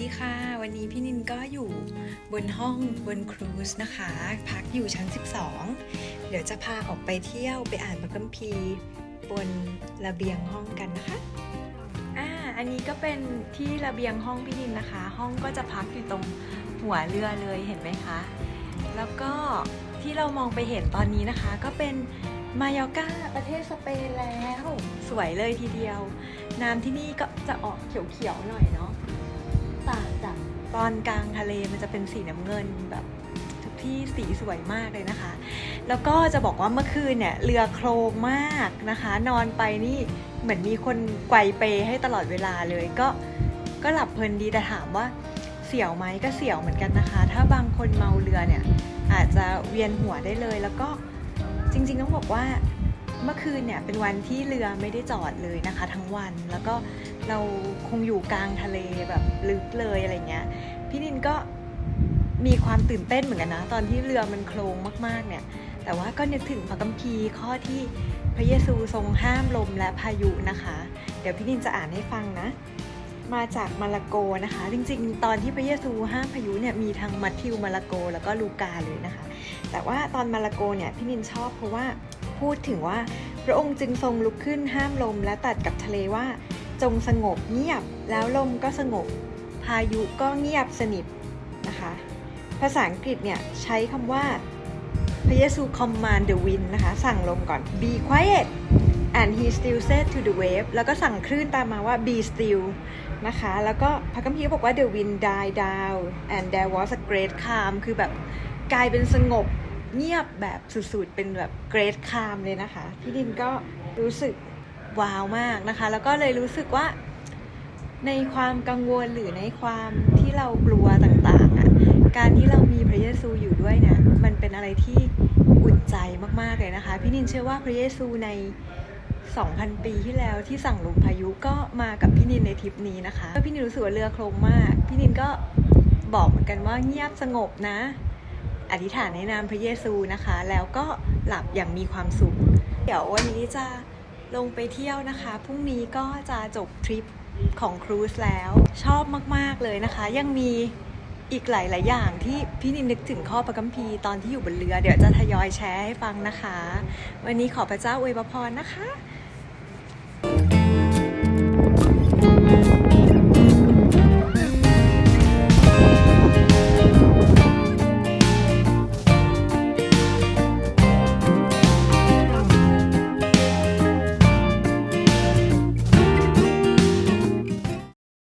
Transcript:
ดีค่ะ วันนี้พี่นินก็อยู่บนห้องบนครูซนะคะ พักอยู่ชั้น 12 เดี๋ยวจะพาออกไปเที่ยวไปอ่านพระคัมภีร์บนระเบียงห้องกันนะคะอ่าอันนี้ก็เป็นที่ระเบียงห้องพี่นินนะคะ ห้องก็จะพักอยู่ตรงหัวเรือเลยเห็นไหมคะ แล้วก็ที่เรามองไปเห็นตอนนี้นะคะ ก็เป็นมายอกาประเทศสเปนแล้ว สวยเลยทีเดียว น้ำที่นี่ก็จะออกเขียวๆหน่อยเนาะ ต่างจากตอนกลางทะเลมันจะเป็นสีน้ำเงินแบบทุกที่สีสวยมากเลยนะคะ แล้วก็จะบอกว่าเมื่อคืนเนี่ยเรือโครงมากนะคะ นอนไปนี่เหมือนมีคนไกวเปให้ตลอดเวลาเลยก็ก็หลับเพลินดีแต่ถามว่าเสียวไหมก็เสียวเหมือนกันนะคะ ถ้าบางคนเมาเรือเนี่ยอาจจะเวียนหัวได้เลยแล้วก็จริงๆต้องบอกว่า เมื่อคืนเนี่ยเป็นวันที่เรือไม่ได้จอดเลยนะคะ ทั้งวันแล้วก็เราคงอยู่กลางทะเลแบบลึกเลยอะไรเงี้ยพี่นินก็มีความตื่นเต้นเหมือนกันนะ ตอนที่เรือมันโคลงมากๆเนี่ย แต่ว่าก็นึกถึงพระคัมภีร์ข้อที่พระเยซูทรงห้ามลมและพายุนะคะ เดี๋ยวพี่นินจะอ่านให้ฟังนะ มาจากมาระโกนะคะ จริงๆ ตอนที่พระเยซูห้ามพายุเนี่ยมีทั้งมัทธิวมาระโกแล้วก็ลูกาเลยนะคะ แต่ว่าตอนมาระโกเนี่ยพี่นินชอบเพราะว่า พูดถึงว่า พระองค์จึงทรงลุกขึ้นห้ามลมและตัดกับทะเลว่า จงสงบเงียบแล้วลมก็สงบ พายุก็เงียบสนิทนะคะ ภาษาอังกฤษเนี่ยใช้คำว่าพระเยซู command the wind นะคะ สั่งลมก่อน be quiet and he still said to the wave แล้วก็สั่งคลื่นตามมาว่า be still นะคะ แล้วก็พระคัมภีร์บอกว่า the wind died down and there was a great calm คือแบบกลายเป็นสงบ เงียบแบบสุดๆ เป็นแบบ great calm เลยนะคะ พี่ดินก็รู้สึกว้าวมากนะคะ แล้วก็เลยรู้สึกว่าในความกังวลหรือในความที่เรากลัวต่างๆอะ การที่เรามีพระเยซูอยู่ด้วยเนี่ยมันเป็นอะไรที่อุ่นใจมากๆเลยนะคะ พี่นินเชื่อว่าพระเยซูใน 2,000 ปีที่แล้วที่สั่งลมพายุก็มากับพี่นินในทริปนี้นะคะพี่นินรู้สึกว่าเรือโครงมาก พี่นินก็บอกเหมือนกันว่าเงียบสงบนะ อธิษฐานในนามพระเยซูนะคะ แล้วก็หลับอย่างมีความสุข เดี๋ยววันนี้จะลงไปเที่ยวนะคะ พรุ่งนี้ก็จะจบทริปของครูซแล้วชอบมาก ๆ เลยนะคะ ยังมีอีกหลาย ๆ อย่างที่พี่นินนึกถึงข้อพระคัมภีตอนที่อยู่บนเรือ เดี๋ยวจะทยอยแชร์ให้ฟังนะคะ วันนี้ขอพระเจ้าอวยพรนะคะ